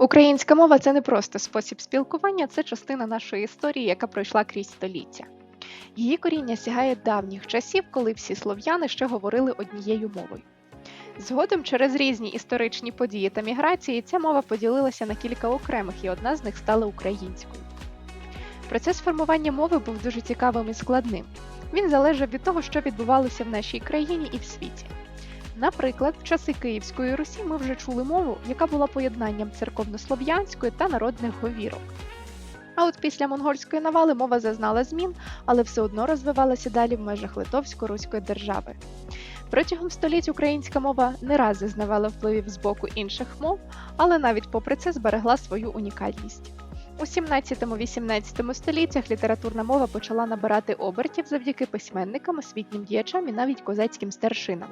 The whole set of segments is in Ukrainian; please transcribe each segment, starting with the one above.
Українська мова це не просто спосіб спілкування, це частина нашої історії, яка пройшла крізь століття. Її коріння сягає давніх часів, коли всі слов'яни ще говорили однією мовою. Згодом, через різні історичні події та міграції, ця мова поділилася на кілька окремих, і одна з них стала українською. Процес формування мови був дуже цікавим і складним. Він залежав від того, що відбувалося в нашій країні і в світі. Наприклад, в часи Київської Русі ми вже чули мову, яка була поєднанням церковнослов'янської та народних говірок. А от після монгольської навали мова зазнала змін, але все одно розвивалася далі в межах Литовсько-Руської держави. Протягом століть українська мова не раз зазнавала впливів з боку інших мов, але навіть попри це зберегла свою унікальність. У 17-18 століттях літературна мова почала набирати обертів завдяки письменникам, освітнім діячам і навіть козацьким старшинам.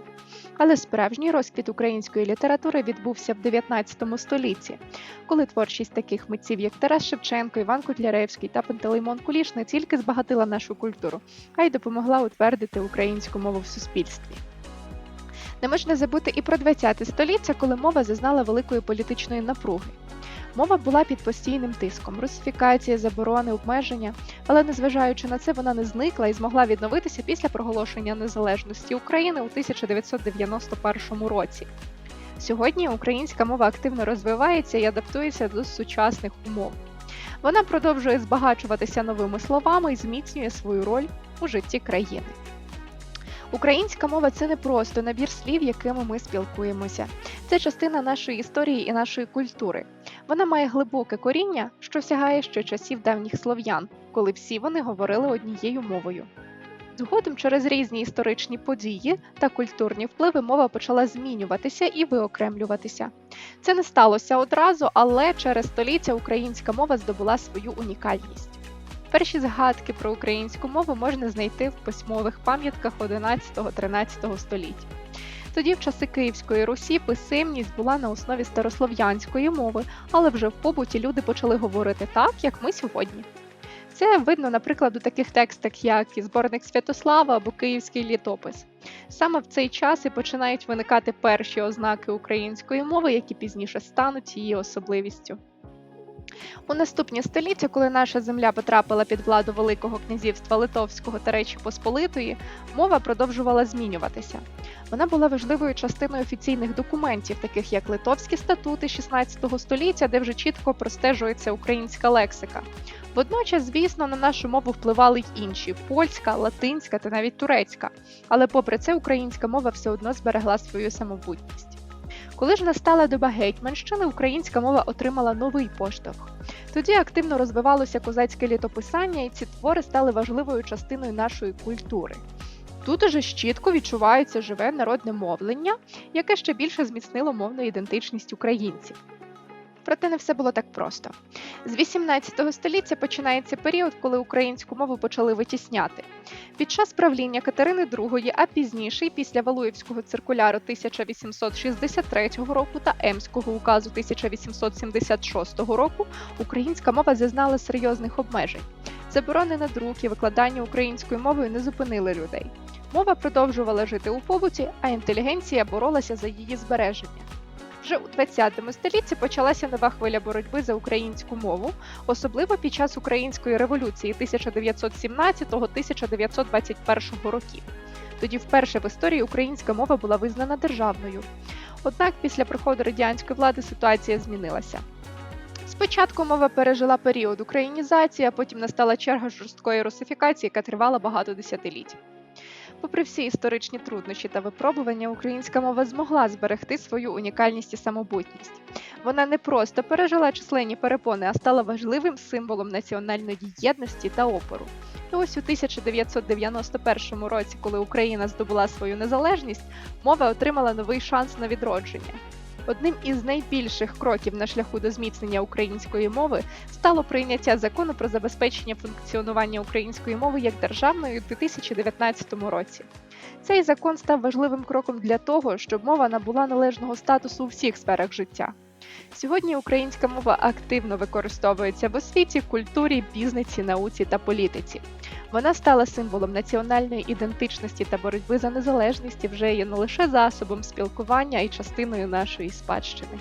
Але справжній розквіт української літератури відбувся в 19 столітті, коли творчість таких митців, як Тарас Шевченко, Іван Котляревський та Пантелеймон Куліш не тільки збагатила нашу культуру, а й допомогла утвердити українську мову в суспільстві. Не можна забути і про 20 століття, коли мова зазнала великої політичної напруги. Мова була під постійним тиском, русифікація, заборони, обмеження, але незважаючи на це, вона не зникла і змогла відновитися після проголошення незалежності України у 1991 році. Сьогодні українська мова активно розвивається і адаптується до сучасних умов. Вона продовжує збагачуватися новими словами і зміцнює свою роль у житті країни. Українська мова це не просто набір слів, якими ми спілкуємося. Це частина нашої історії і нашої культури. Вона має глибоке коріння, що сягає ще часів давніх слов'ян, коли всі вони говорили однією мовою. Згодом через різні історичні події та культурні впливи мова почала змінюватися і виокремлюватися. Це не сталося одразу, але через століття українська мова здобула свою унікальність. Перші згадки про українську мову можна знайти в письмових пам'ятках 11-13 століть. Тоді, в часи Київської Русі, писемність була на основі старослов'янської мови, але вже в побуті люди почали говорити так, як ми сьогодні. Це видно, наприклад, у таких текстах, як зборник Святослава або Київський літопис. Саме в цей час і починають виникати перші ознаки української мови, які пізніше стануть її особливістю. У наступні століття, коли наша земля потрапила під владу Великого князівства Литовського та Речі Посполитої, мова продовжувала змінюватися. Вона була важливою частиною офіційних документів, таких як Литовські статути 16 століття, де вже чітко простежується українська лексика. Водночас, звісно, на нашу мову впливали й інші польська, латинська та навіть турецька. Але попри це українська мова все одно зберегла свою самобутність. Коли ж настала доба гетьманщини, українська мова отримала новий поштовх. Тоді активно розвивалося козацьке літописання, і ці твори стали важливою частиною нашої культури. Тут уже чітко відчувається живе народне мовлення, яке ще більше зміцнило мовну ідентичність українців. Проте не все було так просто. З 18 століття починається період, коли українську мову почали витісняти. Під час правління Катерини II, а пізніше, після Валуївського циркуляру 1863 року та Емського указу 1876 року, українська мова зазнала серйозних обмежень. Заборони на друк і викладання українською мовою не зупинили людей. Мова продовжувала жити у побуті, а інтелігенція боролася за її збереження. Вже у 20 столітті почалася нова хвиля боротьби за українську мову, особливо під час української революції 1917-1921 років. Тоді вперше в історії українська мова була визнана державною. Однак після приходу радянської влади ситуація змінилася. Спочатку мова пережила період українізації, а потім настала черга жорсткої русифікації, яка тривала багато десятиліть. Попри всі історичні труднощі та випробування, українська мова змогла зберегти свою унікальність і самобутність. Вона не просто пережила численні перепони, а стала важливим символом національної єдності та опору. І ось у 1991 році, коли Україна здобула свою незалежність, мова отримала новий шанс на відродження. Одним із найбільших кроків на шляху до зміцнення української мови стало прийняття закону про забезпечення функціонування української мови як державної у 2019 році. Цей закон став важливим кроком для того, щоб мова набула належного статусу у всіх сферах життя. Сьогодні українська мова активно використовується в освіті, культурі, бізнесі, науці та політиці. Вона стала символом національної ідентичності та боротьби за незалежність і вже є не лише засобом спілкування, й частиною нашої спадщини.